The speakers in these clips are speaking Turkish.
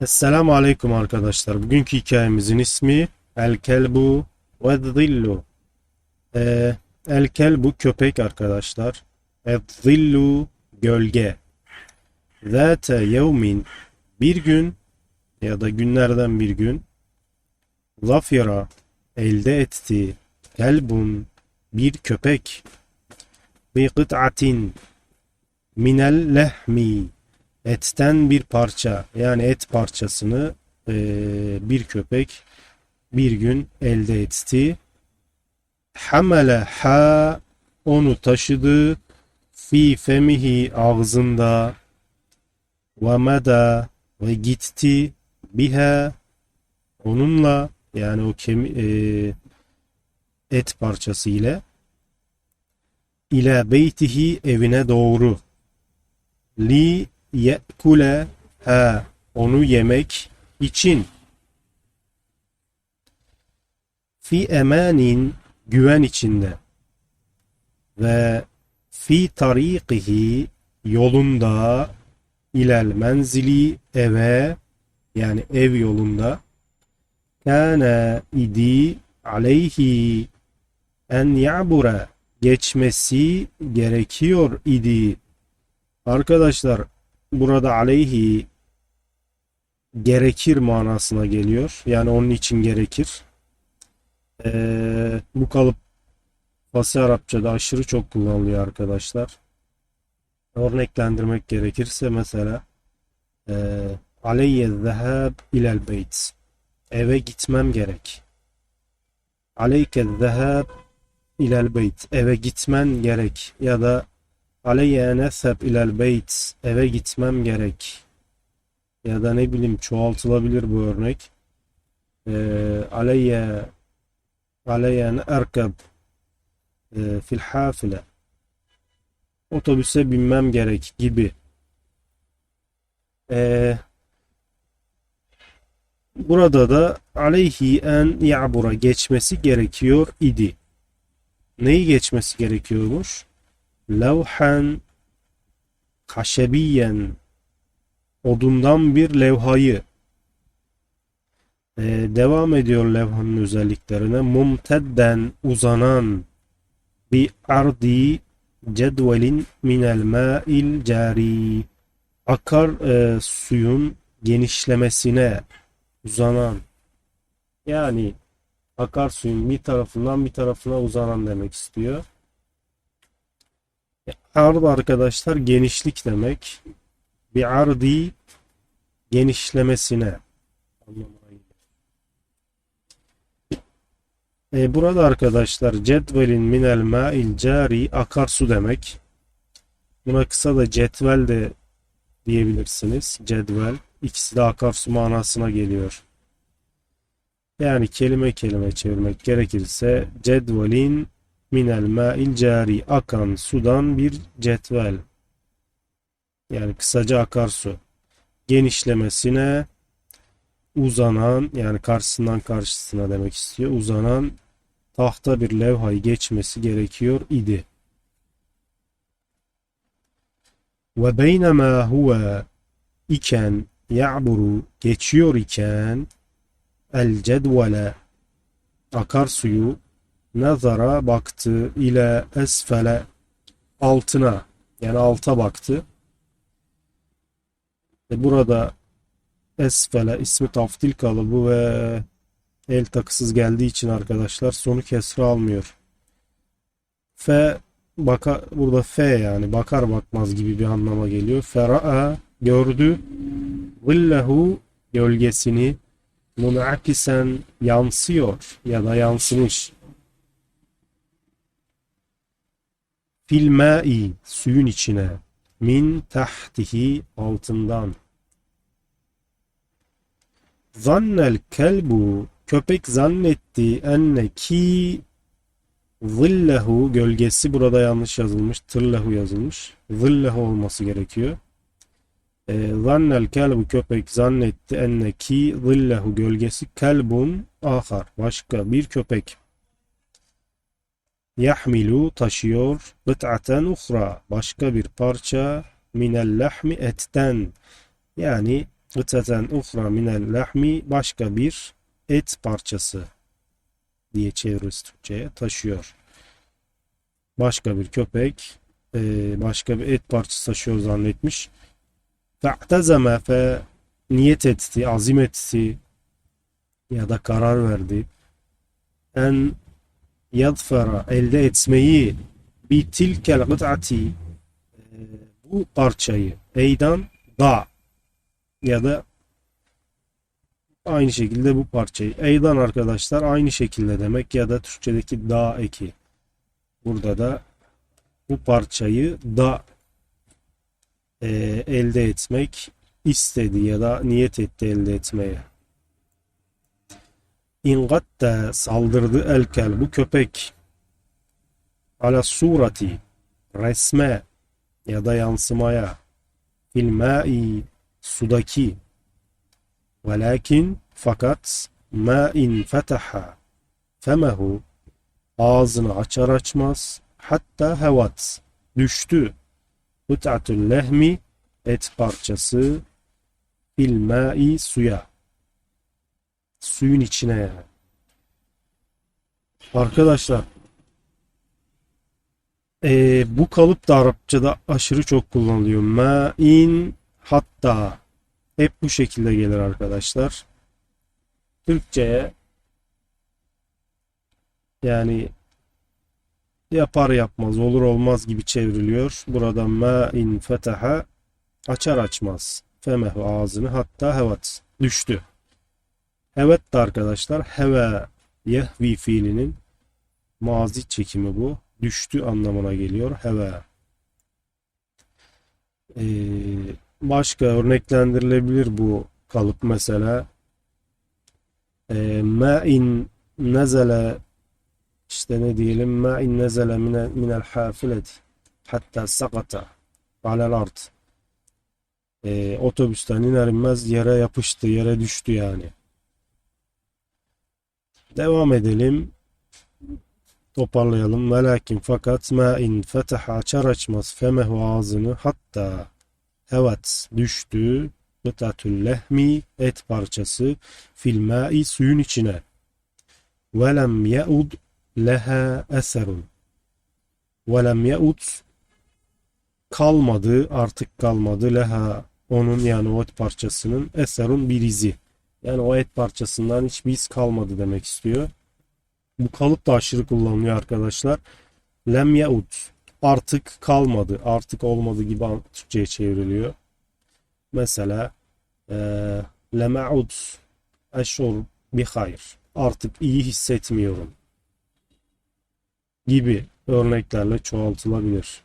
Esselamu Aleyküm arkadaşlar. Bugünkü hikayemizin ismi El Kelbu ve Zillu. Ee, El Kelbu köpek arkadaşlar. El Zillu gölge. Zate yevmin bir gün ya da günlerden bir gün Zafira elde etti. Kelbun bir köpek. Bi kıt'atin minel lehmi etten bir parça yani et parçasını eee, bir köpek bir gün elde etti. Hamele ha onu taşıdı. Fi femihi ağzında. Ve meda ve gitti biha. Onunla yani o kemi, eee, et parçası ile ila beytihi evine doğru. Li ye'kule ha onu yemek için. Fi emanin güven içinde. Ve fi tarikihi yolunda ilel menzili eve yani ev yolunda. Kana idi aleyhi en ya'bura geçmesi gerekiyor idi. Arkadaşlar burada aleyhi gerekir manasına geliyor. Yani onun için gerekir. Ee, bu kalıp Fasih Arapçada aşırı çok kullanılıyor arkadaşlar. Örneklendirmek gerekirse mesela e, aleyye zehab ilel beyt eve gitmem gerek. Aleyke zehab ilel beyt eve gitmen gerek ya da Aleyye en esheb ilel beyt. Eve gitmem gerek. Ya da ne bileyim çoğaltılabilir bu örnek. Ee, aleyye aleyye en erkeb e, fil hafile. Otobüse binmem gerek gibi. Ee, burada da aleyhi en ya'bura geçmesi gerekiyor idi. Neyi geçmesi gerekiyormuş? Levhen kaşebiyen odundan bir levhayı Ee, devam ediyor levhanın özelliklerine mumtedden uzanan bir ardi cedvelin minel ma'il cari akar e, suyun genişlemesine uzanan yani akarsuyun bir tarafından bir tarafına uzanan demek istiyor. Ard arkadaşlar genişlik demek. Bir ardi genişlemesine. E, burada arkadaşlar cetvelin minel ma'il cari akarsu demek. Buna kısa da cetvel de diyebilirsiniz. Cedvel. İkisi de akarsu manasına geliyor. Yani kelime kelime çevirmek gerekirse cedvelin minel ma'il cari akan sudan bir cetvel yani kısaca akarsu genişlemesine uzanan yani karşısından karşısına demek istiyor uzanan tahta bir levhayı geçmesi gerekiyor idi. Ve beynema huve iken ya'buru geçiyor iken el cedvele akarsuyu nazara baktı ile esfele altına yani alta baktı. E burada esfele ismi taftil kalıbı ve el takısız geldiği için arkadaşlar sonu kesra almıyor. F baka burada F yani bakar bakmaz gibi bir anlama geliyor. Fera'a gördü. Zillehu gölgesini munakisen yansıyor ya da yansımış. Fil ma'i suyun içine. Min tahtihi altından. Zannel kelbu köpek zannetti enne ki zillehu gölgesi burada yanlış yazılmış tırlehu yazılmış. Zillehu olması gerekiyor. E, zannel kelbu köpek zannetti enne ki zillehu gölgesi kelbun ahar. Başka bir köpek Yahmilu taşıyor. Bıt'aten uhra. Başka bir parça. Minel lahmi etten. Yani Gıteten uhra minel lahmi başka bir et parçası diye çeviririz Türkçe'ye taşıyor. Başka bir köpek e, başka bir et parçası taşıyor zannetmiş. Fe'tezeme fe niyet etti, azim etti ya da karar verdi. En yadfera elde etmeyi bi tilkel gıt'ati e, bu parçayı eydan da ya da aynı şekilde bu parçayı eydan arkadaşlar aynı şekilde demek ya da Türkçedeki da eki burada da bu parçayı da e, elde etmek istedi ya da niyet etti elde etmeye. İngatte saldırdı elkel bu köpek. Ala surati resme ya da yansımaya. Fil ma'i sudaki. Velakin fakat ma in fetaha. Femehu ağzını açar açmaz hatta hevat düştü. Hut'atul lehmi et parçası. Fil ma'i suya suyun içine yani. Arkadaşlar eee, bu kalıp da Arapçada aşırı çok kullanılıyor. Ma'in hatta hep bu şekilde gelir arkadaşlar. Türkçe'ye yani yapar yapmaz olur olmaz gibi çevriliyor. Burada ma'in fetaha açar açmaz. Femehu ağzını hatta hevat düştü. Evet de arkadaşlar heve yehvi fiilinin mazi çekimi bu. Düştü anlamına geliyor. Heve. Ee, başka örneklendirilebilir bu kalıp mesela. Ee, ma'in nezele işte ne diyelim ma'in nezele mine, minel hafileti hatta sakata alel ard. Ee, otobüsten iner inmez yere yapıştı, yere düştü yani. Devam edelim. Toparlayalım. Velakin fakat ma in fetaha açar açmaz femehu ağzını hatta evet düştü. Gıtatül lehmi et parçası fil ma'i suyun içine. Velem ye'ud leha eserun. Velem ye'ud kalmadı artık kalmadı. Leha onun yani o et parçasının eserun bir izi yani o et parçasından hiçbir iz kalmadı demek istiyor. Bu kalıp da aşırı kullanılıyor arkadaşlar. Lem yaud artık kalmadı, artık olmadı gibi Türkçe'ye çevriliyor. Mesela eee lem yaud eşur bi hayır. Artık iyi hissetmiyorum gibi örneklerle çoğaltılabilir.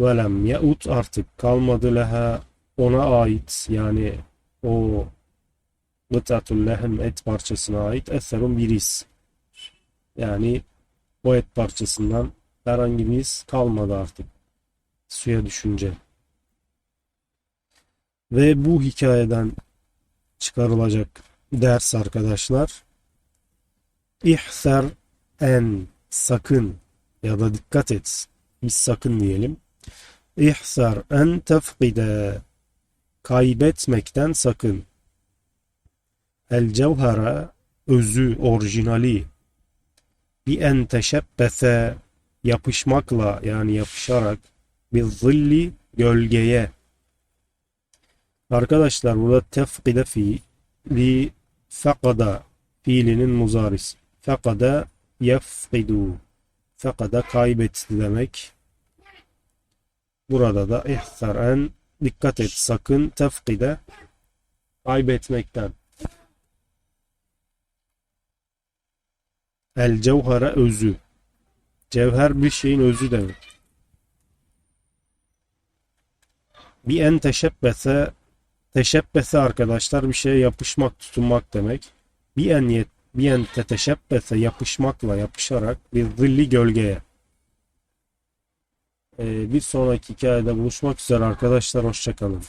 Ve lem yaud artık kalmadı leha ona ait yani o Gıtatul lehm et parçasına ait eserun bir iz. Yani o et parçasından herhangi bir iz kalmadı artık. Suya düşünce. Ve bu hikayeden çıkarılacak ders arkadaşlar. İhser en sakın ya da dikkat et. Biz sakın diyelim. İhser en tefkide kaybetmekten sakın. El cevhera özü, orijinali. Bir en teşebbese yapışmakla yani yapışarak bir zilli gölgeye. Arkadaşlar burada tefkide fi li fekada fiilinin muzaris fekada yefkidu. Fekada kaybetti demek. Burada da ihsaren dikkat et sakın tefkide kaybetmekten El cevhara özü. Cevher bir şeyin özü demek. Bir en teşebbese teşebbese arkadaşlar bir şeye yapışmak, tutunmak demek. Bir en yet, bir en teteşebbese yapışmakla, yapışarak bir zilli gölgeye. Ee, bir sonraki hikayede buluşmak üzere arkadaşlar. Hoşçakalın.